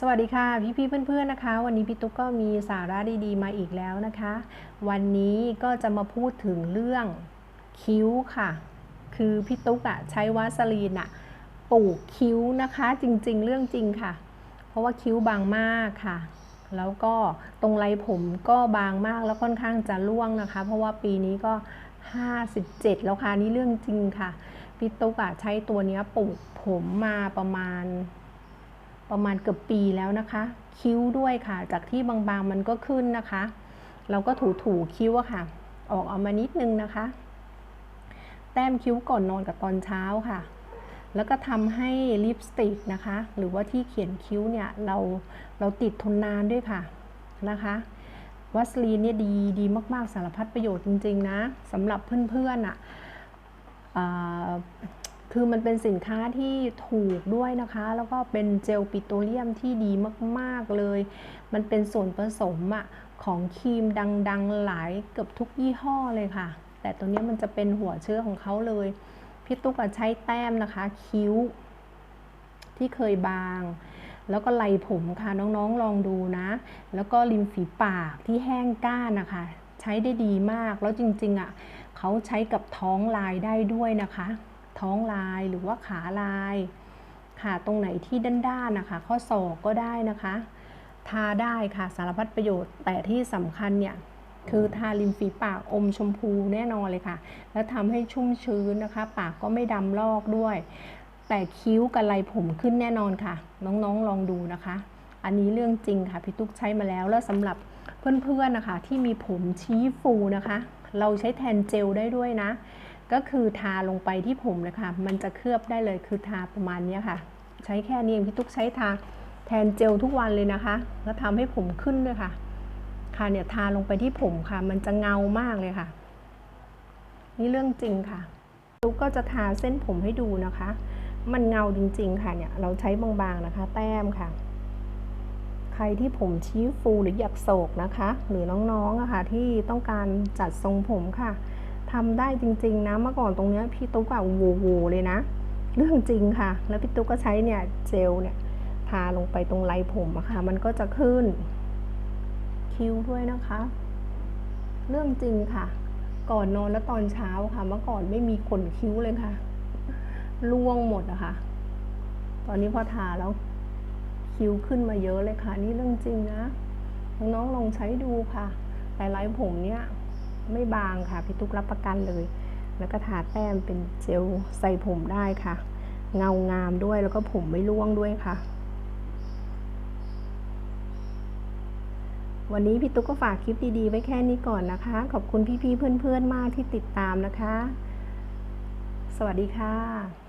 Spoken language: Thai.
สวัสดีค่ะ พี่พี่ๆเพื่อนๆนะคะ วันนี้พี่ตุ๊กก็มีสาระดีๆมาอีกแล้วนะคะ วันนี้ก็จะมาพูดถึงเรื่องคิ้วค่ะ คือพี่ตุ๊กอะใช้วาสลีนอะปลูกคิ้วนะคะ จริงๆ เรื่องจริงค่ะ เพราะว่าคิ้วบางมากค่ะ แล้วก็ตรงไรผมก็บางมากแล้วค่อนข้างจะร่วงนะคะ เพราะว่าปีนี้ก็ 57 แล้วค่ะนี่เรื่องจริงค่ะพี่ตุ๊กอะใช้ตัวเนี้ยปลูกผมมาประมาณ ประมาณเกือบปีแล้วนะคะ คิ้วด้วยค่ะ จากที่บางๆมันก็ขึ้นนะคะ เราก็ถูถูๆคิ้วอะค่ะ ออกเอามานิดนึงนะคะ แต้มคิ้วก่อนนอนกับตอนเช้าค่ะ แล้วก็ทำให้ลิปสติกนะคะ หรือว่าที่เขียนคิ้วเนี่ยเราเราติดทนนานด้วยค่ะนะคะวัสลีนเนี่ยดีดีมาก ๆ สารพัดประโยชน์จริง ๆ นะสำหรับเพื่อนๆอะอ่า คือมันเป็นสินค้าที่ถูกด้วยนะคะ แล้วก็เป็นเจลปิโตรเลียมที่ดีมาก ๆ เลย มันเป็นส่วนผสมอะของครีมดัง ๆ หลายเกือบทุกยี่ห้อเลยค่ะ แต่ตัวนี้มันจะเป็นหัวเชื้อของเขาเลย พี่ตุ๊กอะใช้แต้มนะคะ คิ้ว ที่เคยบาง แล้วก็ไหลผมค่ะน้องๆลองดูนะ แล้วก็ริมฝีปากที่แห้งก้านนะคะ ใช้ได้ดีมากแล้วจริง ๆอะเขาใช้กับท้องลายได้ด้วยนะคะ ท้องลายหรือว่าขาลายค่ะตรงไหนที่ด้านๆนะคะ ข้อศอกก็ได้นะคะ ทาได้ค่ะสารพัดประโยชน์ แต่ที่สำคัญเนี่ยคือทาริมฝีปากอมชมพูแน่นอนเลยค่ะ แล้วทำให้ชุ่มชื้นนะคะ ปากก็ไม่ดำลอกด้วย แต่คิ้วกับไหลผมขึ้นแน่นอนค่ะ น้องๆลองดูนะคะ อันนี้เรื่องจริงค่ะพี่ตุ๊กใช้มาแล้วแล้วสำหรับเพื่อนๆนะคะ ที่มีผมชี้ฟูนะคะ เราใช้แทนเจลได้ด้วยนะ ก็คือทาลงไปที่ผมเลยค่ะ มันจะเคลือบได้เลยคือทาประมาณนี้ค่ะ ใช้แค่นี้พี่ตุ๊กใช้ทาแทนเจลทุกวันเลยนะคะ แล้วทำให้ผมขึ้นด้วยค่ะ ค่ะเนี่ยทาลงไปที่ผมค่ะ มันจะเงามากเลยค่ะ นี่เรื่องจริงค่ะ ตุ๊กก็จะทาเส้นผมให้ดูนะคะ มันเงาจริง ๆ ค่ะเนี่ยเราใช้บางๆนะคะ แต้มค่ะ ใครที่ผมชี้ฟูหรืออยากโศกนะคะ หรือน้องๆอะค่ะที่ต้องการจัดทรงผมค่ะ ทำได้จริง ๆ นะ เมื่อก่อนตรงเนี้ยพี่ตุ๊กอะโวโวเลยนะ เรื่องจริงค่ะ แล้วพี่ตุ๊กก็ใช้เนี่ยเจลเนี่ยทาลงไปตรงไรผมอะค่ะ มันก็จะขึ้น คิ้วด้วยนะคะ เรื่องจริงค่ะ ก่อนนอนและตอนเช้าค่ะ เมื่อก่อนไม่มีขนคิ้วเลยค่ะร่วงหมดอะค่ะ ตอนนี้พอทาแล้วคิ้วขึ้นมาเยอะเลยค่ะ นี่เรื่องจริงนะ น้องๆลองใช้ดูค่ะแต่ไรผมเนี่ย ไม่บางค่ะพี่ตุ๊กรับประกันเลย แล้วก็ทาแต้มเป็นเจลใส่ผมได้ค่ะ เงางามด้วยแล้วก็ผมไม่ร่วงด้วยค่ะ วันนี้พี่ตุ๊กก็ฝากคลิปดีๆ ไว้แค่นี้ก่อนนะคะ ขอบคุณพี่ๆเพื่อนๆมากที่ติดตามนะคะ สวัสดีค่ะ